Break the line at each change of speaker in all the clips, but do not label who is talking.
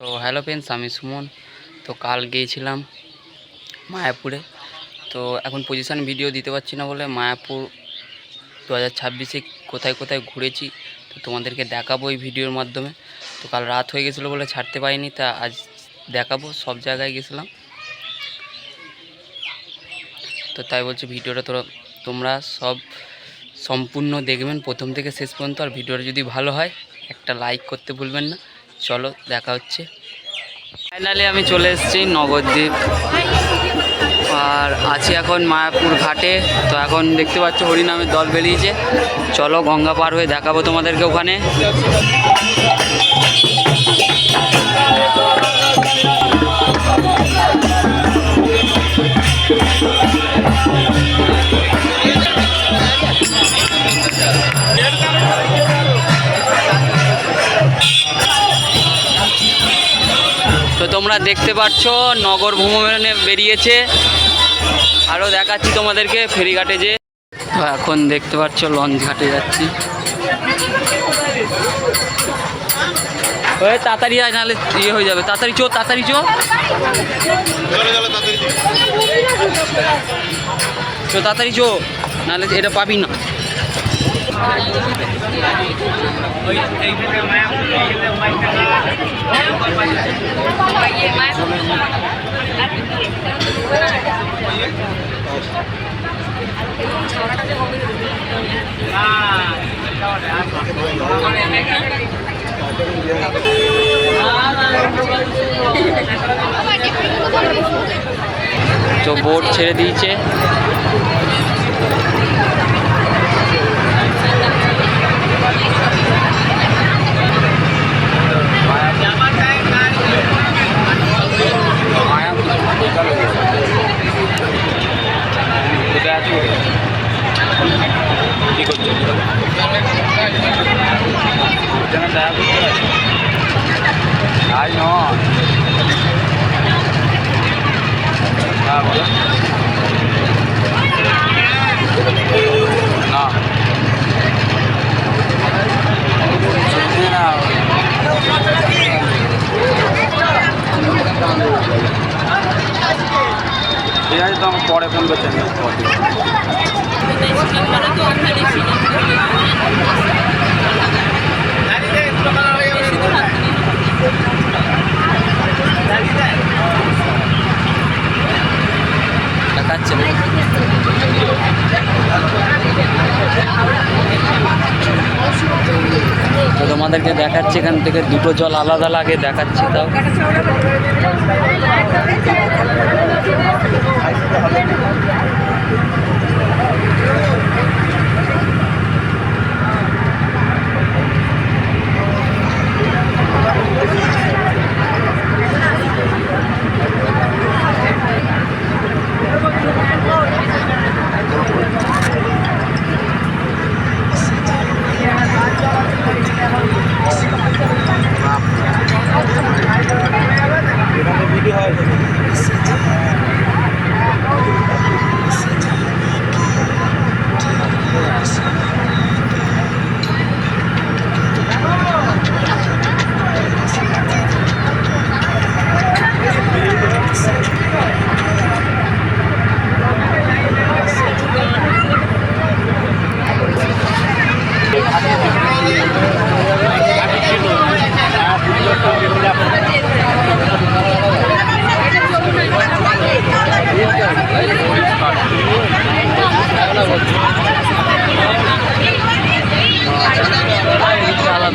তো hello friends আমি সুমন। তো কাল গিয়েছিলাম মায়াপুরে। তো এখন পজিশন ভিডিও দিতে পারছি না বলে মায়াপুর দু হাজার ছাব্বিশে কোথায় কোথায় ঘুরেছি, তো তোমাদেরকে দেখাবো এই ভিডিওর মাধ্যমে। তো কাল রাত হয়ে গেছিল বলে ছাড়তে পারিনি, তা আজ দেখাবো, সব জায়গায় গেছিলাম। তো তাই বলছি ভিডিওটা তোরা, তোমরা সব সম্পূর্ণ দেখবেন প্রথম থেকে শেষ পর্যন্ত। আর ভিডিওটা যদি ভালো হয়, একটা লাইক করতে ভুলবেন না। চলো, দেখা হচ্ছে। ফাইনালি আমি চলে এসেছি নবদ্বীপ। আর আছি এখন মায়াপুর ঘাটে। তো এখন দেখতে পাচ্ছ হরিনামের দল বেরিয়েছে। চলো, গঙ্গা পার হয়ে দেখাবো তোমাদেরকে ওখানে। দেখতে পাচ্ছ নগর ভ্রমণে বেরিয়েছে। আরও দেখাচ্ছি তোমাদেরকে, ফেরিঘাটে যে। তো এখন দেখতে পাচ্ছ লঞ্চ ঘাটে যাচ্ছি। ওই তাড়াতাড়ি আয়, নাহলে ইয়ে হয়ে যাবে। তাড়াতাড়ি চো তাড়াতাড়ি চো। চো, তাড়াতাড়ি চো, নাহলে এটা পাবি না। তো বোট ছেড়ে দিয়েছে। কি করছ যেন দেখা করতে পারছি আজ নয় হ্যাঁ বলো না সত্যি না ঠিক আছে তো আমাকে পরে ফোন করছি আমি দেখাচ্ছে না তো তোমাদেরকে দেখাচ্ছি এখান থেকে দুটো জল আলাদা লাগে দেখাচ্ছি তাও। আলাদা জলটা থাকলে বোঝা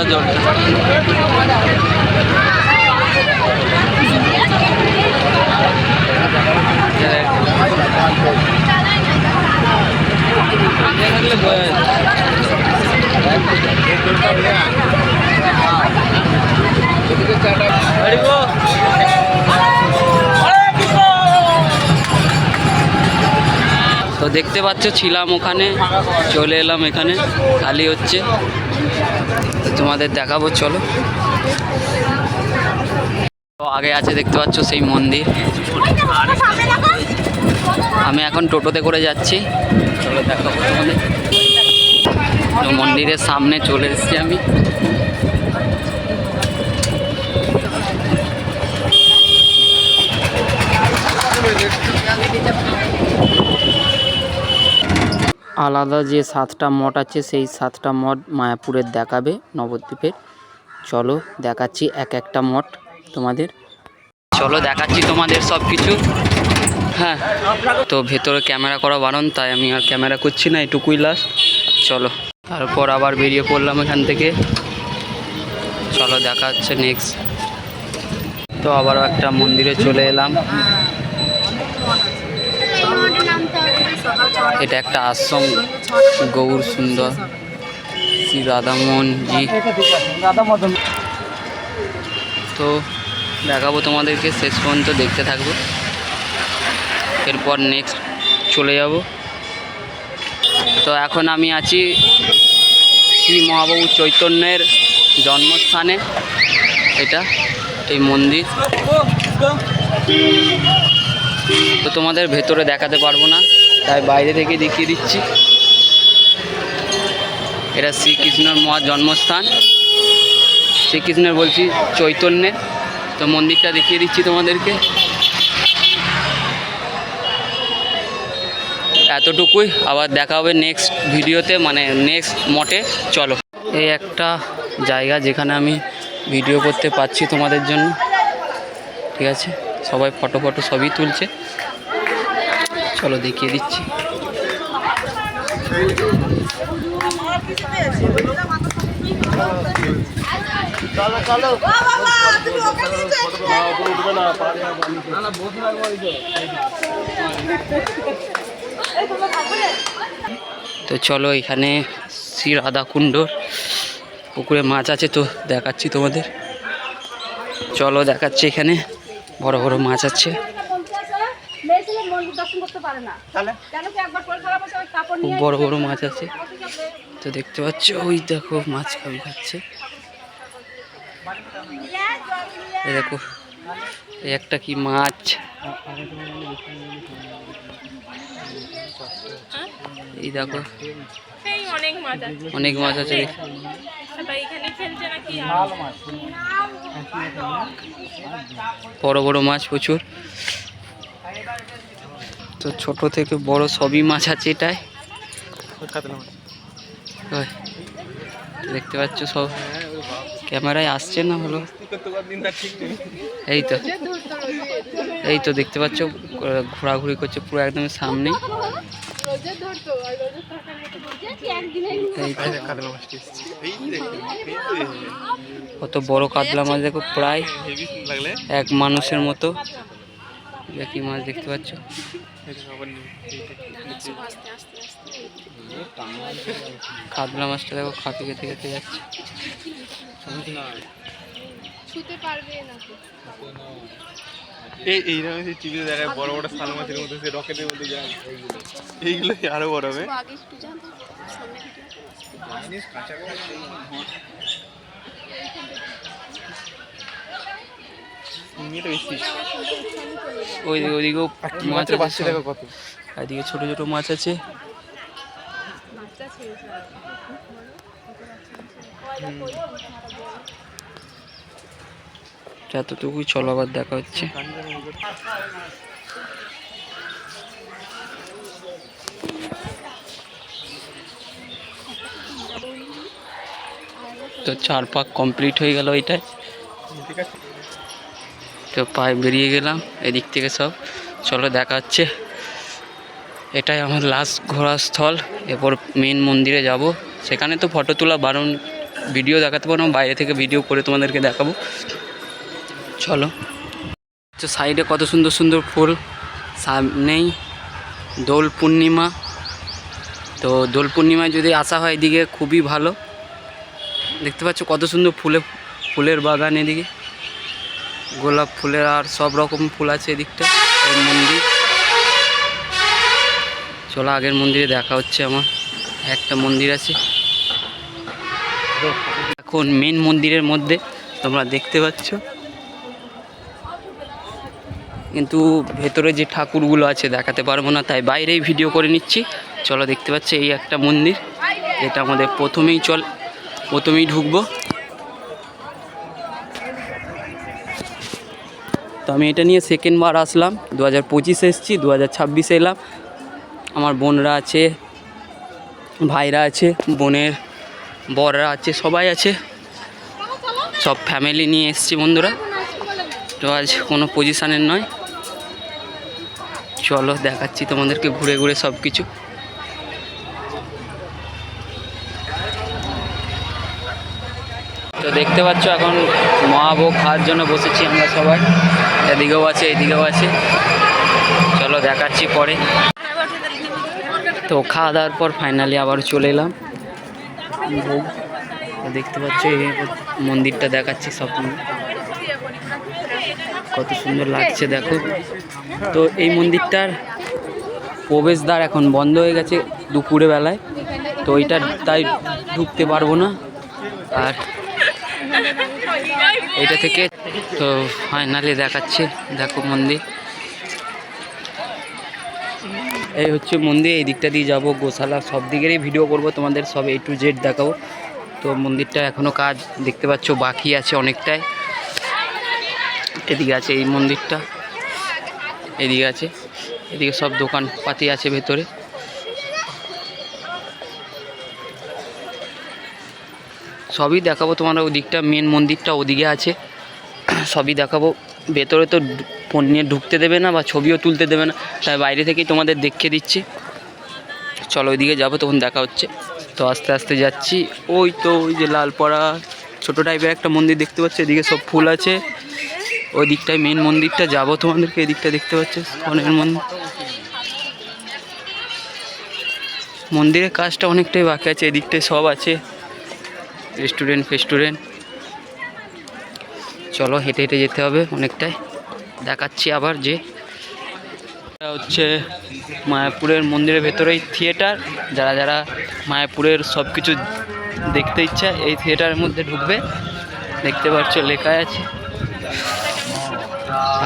Ready, go. তো দেখতে পাচ্ছ ছিলাম ওখানে চলে এলাম এখানে খালি হচ্ছে তো তোমাদের দেখাবো, চলো। তো আগে আছে, দেখতে পাচ্ছ সেই মন্দির। আমি এখন টোটোতে করে যাচ্ছি। চলো দেখাবো তোমাদের। মন্দিরের সামনে চলে এসেছি আমি। আলাদা যে সাতটা মঠ আছে, সেই সাতটা মঠ মায়াপুরের দেখাবে নবদ্বীপের। চলো দেখাচ্ছি এক একটা মঠ তোমাদের। চলো দেখাচ্ছি তোমাদের সব কিছু হ্যাঁ তো ভেতরে ক্যামেরা করা বারণ, তাই আমি আর ক্যামেরা করছি না, এটুকুই লাস্ট চলো, তারপর আবার বেরিয়ে পড়লাম এখান থেকে। চলো দেখা হচ্ছে নেক্সট তো আবারও একটা মন্দিরে চলে এলাম। এটা একটা আশ্রম, গৌর সুন্দর। শ্রী রাধামোহন জি তো দেখাবো তোমাদেরকে, শেষ পর্যন্ত দেখতে থাকব। এরপর নেক্সট চলে যাব। তো এখন আমি আছি শ্রী মহাবাবু চৈতন্যের জন্মস্থানে। এটা এই মন্দির। তো তোমাদের ভেতরে দেখাতে পারব না, তাই বাইরে থেকে দেখিয়ে দিচ্ছি। এটা শ্রীকৃষ্ণর মহা জন্মস্থান। শ্রীকৃষ্ণের বলছি চৈতন্যের তো মন্দিরটা দেখিয়ে দিচ্ছি তোমাদেরকে। এতটুকুই, আবার দেখা হবে নেক্সট ভিডিওতে মানে নেক্সট মঠে চলো। এই একটা জায়গা যেখানে আমি ভিডিও করতে পারছি তোমাদের জন্য। ঠিক আছে? সবাই ফটো ফটো সবই তুলছে। চলো দেখিয়ে দিচ্ছি। তো চলো এখানে শ্রী রাধাকুণ্ডর। পুকুরে মাছ আছে তো দেখাচ্ছি তোমাদের। চলো দেখাচ্ছি এখানে। বড় বড় মাছ আছে। খুব বড় বড় মাছ আছে। তো দেখতে পাচ্ছ ওই দেখো মাছ খাবি খাচ্ছে। দেখো এই একটা কি মাছ? এই দেখো
অনেক মাছ আছে
অনেক মাছ আছে
সবাই এখানে খেলছে নাকি
বড় বড় মাছ প্রচুর। তো ছোট থেকে বড় সবই মাছ আছে এটাই দেখতে পাচ্ছ সব। ক্যামেরায় আসছে না হলো? এই তো। এই তো দেখতে পাচ্ছ ঘোরাঘুরি করছে পুরো একদম সামনে এই তো কত বড় কাতলা মাছ দেখো প্রায় এক মানুষের মতো। কি মাছ দেখতে পাচ্ছ? কাতলা মাছটা দেখো খাপি খেতে খেতে যাচ্ছে।
ছুতে পারবে না।
এই এইরকম যে টিভিতে দেখায় বড় বড় মাছের মধ্যে সে রকেটের মধ্যে যায় এইগুলো। আরও বড় হবে?
ওইদিকেও মাছ আছে।
দেখো কত।
এদিকে ছোট ছোট মাছ আছে। এতটুকুই চলো, আবার দেখা হচ্ছে। তো চার পাক কমপ্লিট হয়ে গেল
আছে
তো পায়ে বেরিয়ে গেলাম, এদিক থেকে সব। চলো, দেখা হচ্ছে। এটাই আমার লাস্ট ঘোরার স্থল। এরপর মেন মন্দিরে যাব। সেখানে তো ফটো তোলা বারণ ভিডিও দেখাতে পারব বাইরে থেকে ভিডিও করে তোমাদেরকে দেখাবো। চলো। তো সাইডে কত সুন্দর সুন্দর ফুল, সামনেই দোল পূর্ণিমা। তো দোল পূর্ণিমায় যদি আসা হয় এদিকে, খুবই ভালো। দেখতে পাচ্ছ কত সুন্দর ফুলে, ফুলের বাগান এদিকে। গোলাপ ফুলের আর সব রকম ফুল আছে এদিকটা মন্দির। চলো আগের মন্দিরে দেখা হচ্ছে আমার, একটা মন্দির আছে। এখন মেন মন্দিরের মধ্যে তোমরা দেখতে পাচ্ছ। কিন্তু ভেতরে যে ঠাকুরগুলো আছে দেখাতে পারব না, তাই বাইরেই ভিডিও করে নিচ্ছি। চলো দেখতে পাচ্ছ এই একটা মন্দির এটা আমাদের প্রথমেই চল, প্রথমেই ঢুকবো। তো আমি এটা নিয়ে সেকেন্ড বার আসলাম দু হাজার পঁচিশে এসেছি দু হাজার ছাব্বিশে এলাম। আমার বোনরা আছে, ভাইরা আছে, বোনের বররা আছে, সবাই আছে। সব ফ্যামিলি নিয়ে এসছি বন্ধুরা। তো আজ কোনো পজিশানের নয়। চলো, দেখাচ্ছি তোমাদেরকে, ঘুরে ঘুরে সব কিছু তো দেখতে পাচ্ছ, এখন মহাভোগ খাওয়ার জন্য বসেছি আমরা সবাই। এদিকেও আছে এদিকেও আছে। চলো, দেখাচ্ছি পরে। তো খাওয়া দাওয়ার পর ফাইনালি আবার চলে এলাম। দেখতে পাচ্ছ, এই মন্দিরটা দেখাচ্ছি স্বপ্ন। কত সুন্দর লাগছে, দেখো। তো এই মন্দিরটার প্রবেশদ্বার এখন বন্ধ হয়ে গেছে দুপুরে বেলায়। তো ওইটা তাই ঢুকতে পারব না। আর এটা থেকে তো ফাইনালি দেখাচ্ছে, দেখো মন্দির। এই হচ্ছে মন্দির, এই দিকটা দিয়ে যাব, গোশালা, সব দিকেরই ভিডিও করব, তোমাদের সব এ টু জেড দেখাবো। তো মন্দিরটা এখনও কাজ দেখতে পাচ্ছ, বাকি আছে অনেকটাই। এদিকে আছে এই মন্দিরটা। এদিকে আছে। এদিকে সব দোকানপাতি আছে ভেতরে। সবই দেখাবো তোমার ওদিকটা মেন মন্দিরটা ওদিকে আছে। সবই দেখাবো। ভেতরে তো ফোন নিয়ে ঢুকতে দেবে না বা ছবিও তুলতে দেবে না, তাই বাইরে থেকেই তোমাদের দেখিয়ে দিচ্ছি। চলো ওইদিকে যাব, তখন দেখা হচ্ছে। তো আস্তে আস্তে যাচ্ছি। ওই তো ওই যে লালপড়া, ছোটো টাইপের একটা মন্দির দেখতে পাচ্ছি। এদিকে সব ফুল আছে। ওই দিকটায় মেন মন্দিরটা যাব তোমাদেরকে, এদিকটা দেখতে পাচ্ছ? স্কনের মন্দির। মন্দিরের কাজটা অনেকটাই বাকি আছে, এদিকটায় সব আছে। রেস্টুরেন্ট ফেস্টুরেন্ট চলো, হেঁটে হেঁটে যেতে হবে অনেকটাই। দেখাচ্ছি আবার যে। এটা হচ্ছে মায়াপুরের মন্দিরের ভেতরেই থিয়েটার। যারা যারা মায়াপুরের সব কিছু দেখতে ইচ্ছা, এই থিয়েটারের মধ্যে ঢুকবে। দেখতে পাচ্ছ লেখা আছে।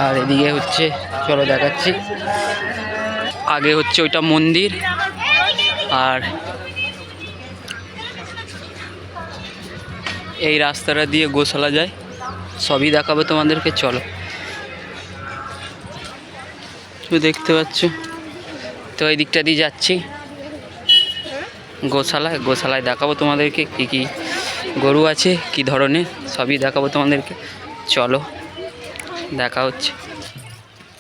আর এদিকে হচ্ছে, চলো দেখাচ্ছি। আগে হচ্ছে ওইটা মন্দির, আর এই রাস্তাটা দিয়ে গোশালা যায়। সবই দেখাবো তোমাদেরকে, চলো। তুমি দেখতে পাচ্ছ? তো এই দিকটা দিয়ে যাচ্ছি। গোশালায় গোশালায় দেখাবো তোমাদেরকে কী কী গরু আছে, কি ধরনের, সবই দেখাবো তোমাদেরকে। চলো। দেখা হচ্ছে।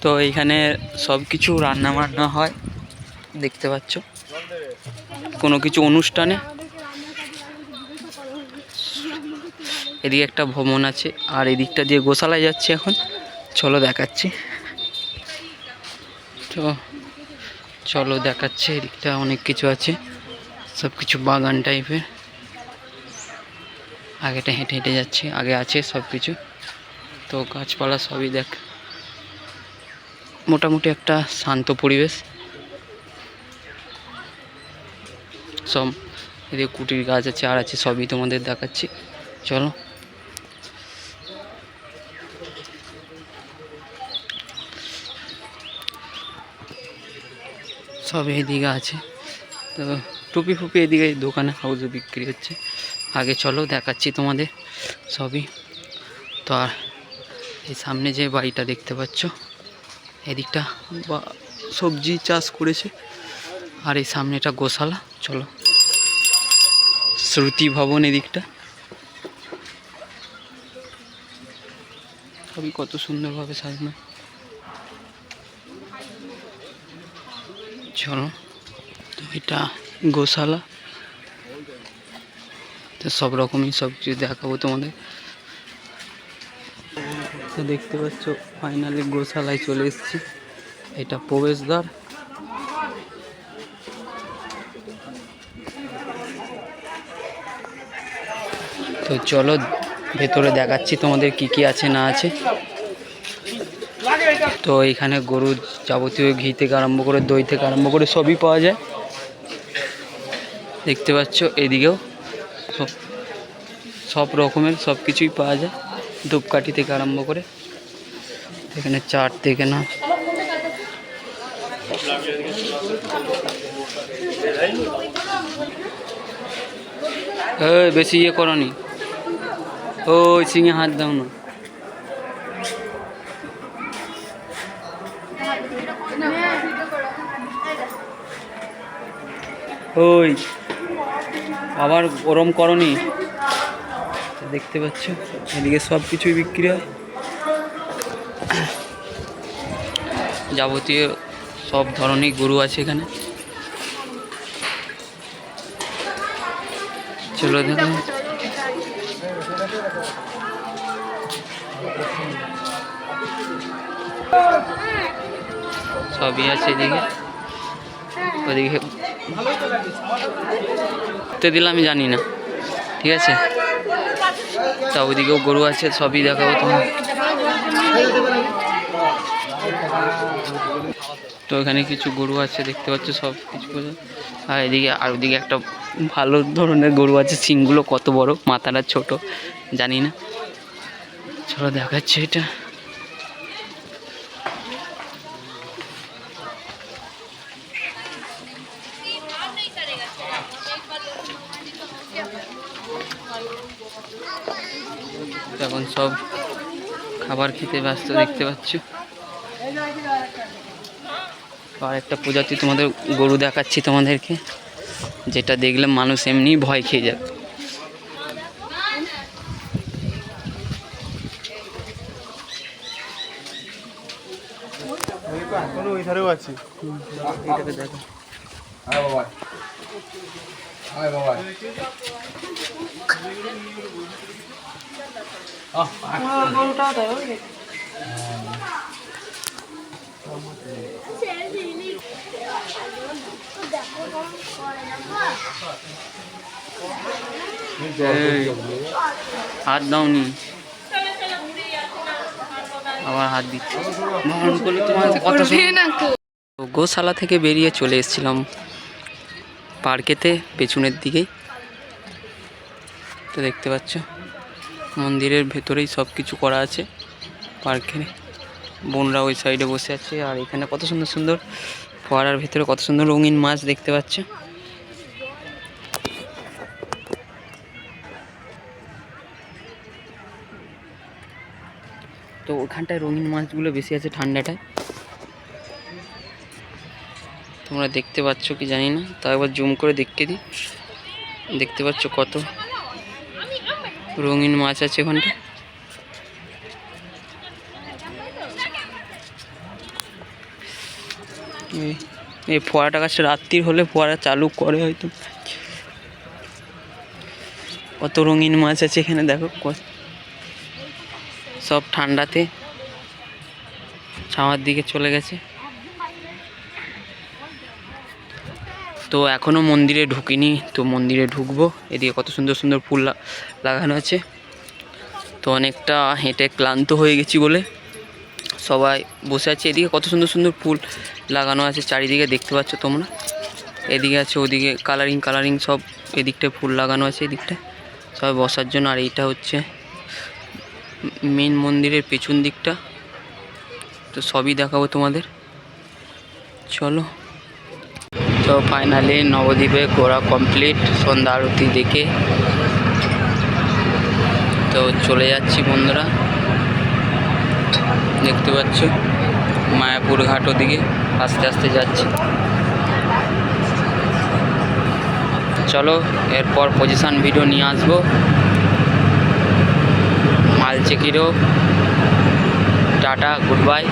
তো এইখানে সব কিছু রান্না বান্না হয়, দেখতে পাচ্ছ। কোনো কিছু অনুষ্ঠানে। এদিকে একটা ভবন আছে, আর এদিকটা দিয়ে গোশালায় যাচ্ছি এখন। চলো দেখাচ্ছি। তো চলো দেখাচ্ছে, এদিকটা অনেক কিছু আছে। সব কিছু বাগান টাইপের আগেটা হেঁটে হেঁটে যাচ্ছে, আগে আছে সব কিছু গাছপালা সবই দেখ। মোটামুটি একটা শান্ত পরিবেশ। সব এদিকে কুটির গাছ আছে, আর আছে সবই তোমাদের দেখাচ্ছি। চলো। সব এদিকে আছে। তো টুপি ফুপি এদিকে দোকানে হাউসে বিক্রি হচ্ছে। আগে চলো দেখাচ্ছি তোমাদের সবই। তো আর এই সামনে যে বাড়িটা দেখতে পাচ্ছ, এদিকটা বা সবজি চাষ করেছে। আর এই সামনেটা গোশালা, চলো। শ্রুতি ভবন এদিকটা। সবই কত সুন্দরভাবে সাজানো। চলো, তো এটা গোশালা। তো সব রকমই সব কিছু দেখাবো তোমাদের। তো দেখতে পাচ্ছ ফাইনালি গোশালায় চলে এসেছি। এটা প্রবেশদ্বার। তো চলো, ভেতরে দেখাচ্ছি তোমাদের কি কি আছে, না আছে। তো এখানে গরুর যাবতীয় ঘি থেকে আরম্ভ করে দই থেকে আরম্ভ করে সবই পাওয়া যায়। দেখতে পাচ্ছ, এদিকেও সব সব রকমের সব কিছুই পাওয়া যায়। ধূপকাঠি থেকে আরম্ভ করে, এখানে চাট থেকে না। বেশি ইয়ে করনি। ওই সিঙে হাত দাও না। ওই, আবার ওরম করনি? দেখতে পাচ্ছ। এদিকে সব কিছুই বিক্রি হয়। যাবতীয় সব ধরনের গরু আছে এখানে। চলো দেখুন সবই আছে এদিকে। ওদিকে তো দিলে আমি জানি না। ঠিক আছে? তা ওইদিকেও গরু আছে, সবই দেখাবো তোমার তো এখানে কিছু গরু আছে, দেখতে পাচ্ছ সব কিছু আর এদিকে, আর ওদিকে একটা ভালো ধরনের গরু আছে, সিংগুলো কত বড়, মাথাটা ছোট, জানি না। চলো দেখাচ্ছে এটা। তখন সব খাবার খেতে ব্যস্ত দেখতে পাচ্ছ। আর একটা প্রজাতি তোমাদের গরু দেখাচ্ছি তোমাদেরকে, যেটা দেখলে মানুষ এমনি ভয় খেয়ে যাবে
এখনও ওই ধারেও আছে
এটাকে দেখো এই, হাত দাওনি। আবার হাত দিচ্ছে। করলে তোমার শুনে। গোশালা থেকে বেরিয়ে চলে এসেছিলাম পার্কেতে পেছনের দিকেই। তো দেখতে পাচ্ছ? মন্দিরের ভেতরেই সব কিছু করা আছে। পার্কের বোনরা ওই সাইডে বসে আছে। আর এখানে কত সুন্দর সুন্দর ফোয়ারার ভেতরে কত সুন্দর রঙিন মাছ দেখতে পাচ্ছ। তো ওখানটায় রঙিন মাছগুলো বেশি আছে ঠান্ডাটায়। তোমরা দেখতে পাচ্ছ কি জানি না। তা একবার জুম করে দেখতে দিই দেখতে পাচ্ছ কত রঙিন মাছ আছে ওখানটা। এই- ফোয়ারাটা কাছে রাত্রির হলে ফোয়ারা চালু করে হয়তো। কত রঙিন মাছ আছে এখানে, দেখো সব ঠান্ডাতে। ছাওয়ার দিকে চলে গেছে। তো এখনও মন্দিরে ঢুকিনি, তো মন্দিরে ঢুকবো। এদিকে কত সুন্দর সুন্দর ফুল লাগানো আছে। তো অনেকটা হেঁটে ক্লান্ত হয়ে গেছি বলে সবাই বসে আছে। এদিকে কত সুন্দর সুন্দর ফুল লাগানো আছে, চারিদিকে দেখতে পাচ্ছ তোমরা। এদিকে আছে, ওদিকে কালারিং কালারিং সব এদিকটায় ফুল লাগানো আছে, এদিকটায়। সবাই বসার জন্য, আর এইটা হচ্ছে মেন মন্দিরের পেছন দিকটা। তো সবই দেখাবো তোমাদের। চলো। তো ফাইনালি নবদ্বীপে ঘোরা কমপ্লিট সন্ধ্যা আরতি দেখে। তো চলে যাচ্ছি বন্ধুরা। দেখতে পাচ্ছ, মায়াপুর ঘাট ওদিকে, আস্তে আস্তে যাচ্ছি। চলো, এরপর পজিশন ভিডিও নিয়ে আসব। মালচেকিরও, টাটা গুড বাই